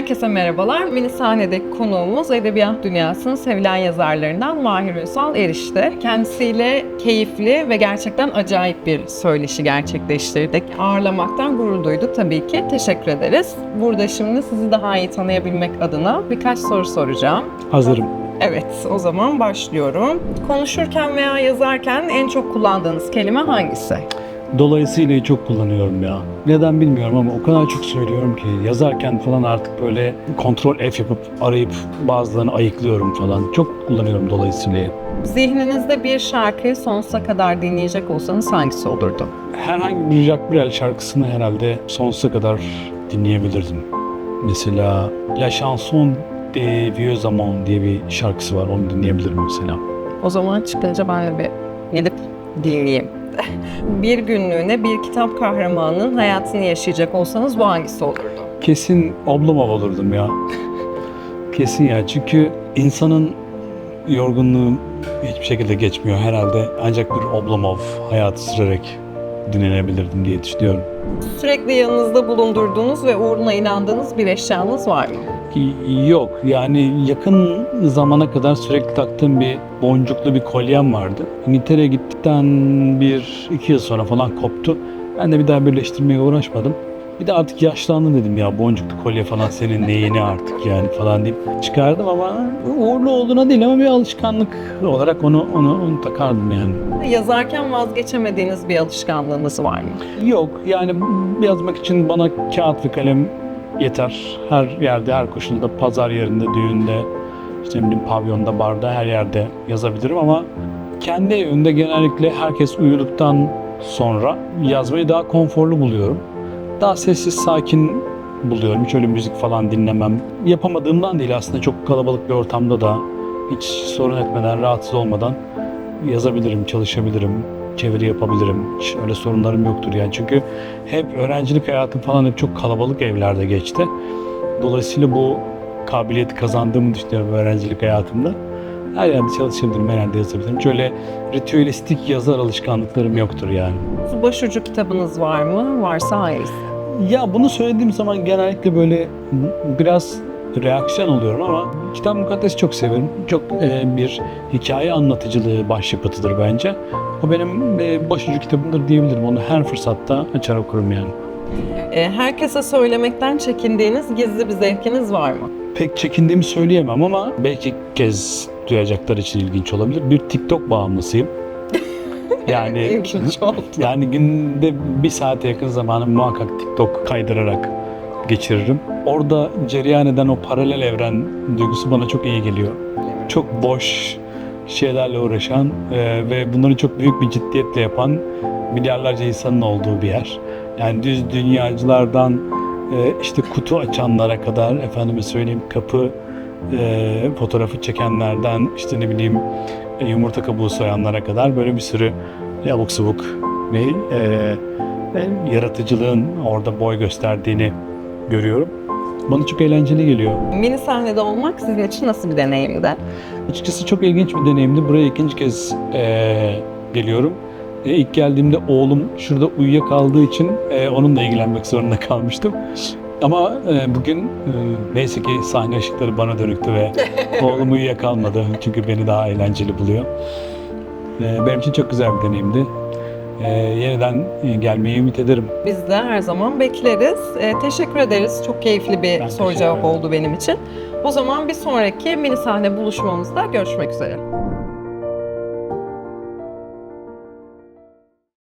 Herkese merhabalar. Mini sahnedeki konuğumuz edebiyat dünyasının sevilen yazarlarından Mahir Ünsal Erişti. Kendisiyle keyifli ve gerçekten acayip bir söyleşi gerçekleştirdik. Ağırlamaktan gurur duyduk tabii ki. Teşekkür ederiz. Burada şimdi sizi daha iyi tanıyabilmek adına birkaç soru soracağım. Hazırım. Evet, o zaman başlıyorum. Konuşurken veya yazarken en çok kullandığınız kelime hangisi? Dolayısıyla çok kullanıyorum ya. Neden bilmiyorum ama o kadar çok söylüyorum ki yazarken falan artık böyle kontrol F yapıp arayıp bazılarını ayıklıyorum falan. Çok kullanıyorum dolayısıyla. Zihninizde bir şarkıyı sonsuza kadar dinleyecek olsanız hangisi olurdu? Herhangi bir Jacques Brel şarkısını herhalde sonsuza kadar dinleyebilirdim. Mesela La Chanson de Vieux Amants diye bir şarkısı var. Onu dinleyebilirim mesela. O zaman çıkınca ben de bir gidip dinleyeyim. Bir günlüğüne bir kitap kahramanının hayatını yaşayacak olsanız bu hangisi olurdu? Kesin Oblomov olurdum ya. Kesin ya. Çünkü insanın yorgunluğu hiçbir şekilde geçmiyor herhalde. Ancak bir Oblomov hayatı sürerek dinlenebilirdim diye düşünüyorum. Sürekli yanınızda bulundurduğunuz ve uğruna inandığınız bir eşyanız var mı? Yok yani yakın zamana kadar sürekli taktığım bir boncuklu bir kolyem vardı. İngiltere'ye gittikten bir iki yıl sonra falan koptu. Ben de bir daha birleştirmeye uğraşmadım. Bir de artık yaşlandım dedim ya boncuklu kolye falan senin neyini artık yani falan deyip çıkardım ama uğurlu olduğuna değil ama bir alışkanlık olarak onu onu, onu takardım yani. Yazarken vazgeçemediğiniz bir alışkanlığınız var mı? Yok yani yazmak için bana kağıt ve kalem yeter. Her yerde, her koşulda, pazar yerinde, düğünde, işte bileyim pavyonda, barda her yerde yazabilirim ama kendi evimde genellikle herkes uyuduktan sonra yazmayı daha konforlu buluyorum. Daha sessiz, sakin buluyorum. Hiç öyle müzik falan dinlemem. Yapamadığımdan değil aslında çok kalabalık bir ortamda da hiç sorun etmeden, rahatsız olmadan yazabilirim, çalışabilirim, çeviri yapabilirim. Hiç öyle sorunlarım yoktur yani. Çünkü hep öğrencilik hayatım falan hep çok kalabalık evlerde geçti. Dolayısıyla bu kabiliyeti kazandığımı düşünüyorum öğrencilik hayatımda. Her yerde çalışabilirim, her yerde yazabilirim. Hiç öyle ritüelistik yazar alışkanlıklarım yoktur yani. Başucu kitabınız var mı? Varsa hangisi? Ya bunu söylediğim zaman genellikle böyle biraz reaksiyon oluyorum ama kitap mukaddesi çok severim. Çok e, bir hikaye anlatıcılığı başyapıtıdır bence. O benim e, başucu kitabımdır diyebilirim. Onu her fırsatta açar okurum yani. E, herkese söylemekten çekindiğiniz gizli bir zevkiniz var mı? Pek çekindiğimi söyleyemem ama belki ilk kez duyacaklar için ilginç olabilir. Bir TikTok bağımlısıyım. Yani İlginç oldu. yani günde bir saate yakın zamanı muhakkak TikTok kaydırarak geçiririm. Orada cereyan eden o paralel evren duygusu bana çok iyi geliyor. Çok boş şeylerle uğraşan e, ve bunları çok büyük bir ciddiyetle yapan milyarlarca insanın olduğu bir yer. Yani düz dünyacılardan e, işte kutu açanlara kadar efendime söyleyeyim kapı e, fotoğrafı çekenlerden işte ne bileyim e, yumurta kabuğu soyanlara kadar böyle bir sürü yabuk subuk ve e, yaratıcılığın orada boy gösterdiğini görüyorum. Bana çok eğlenceli geliyor. Mini sahnede olmak sizin için nasıl bir deneyimdi? Açıkçası çok ilginç bir deneyimdi. Buraya ikinci kez e, geliyorum. E, ilk geldiğimde oğlum şurada uyuyakaldığı için e, onunla ilgilenmek zorunda kalmıştım. Ama e, bugün e, neyse ki sahne ışıkları bana dönüktü ve oğlum uyuyakalmadı. Çünkü beni daha eğlenceli buluyor. E, benim için çok güzel bir deneyimdi. E, yeniden e, gelmeyi ümit ederim. Biz de her zaman bekleriz. E, teşekkür ederiz. Çok keyifli bir Ben soru teşekkür cevap ederim. oldu benim için. O zaman bir sonraki mini sahne buluşmamızda görüşmek üzere.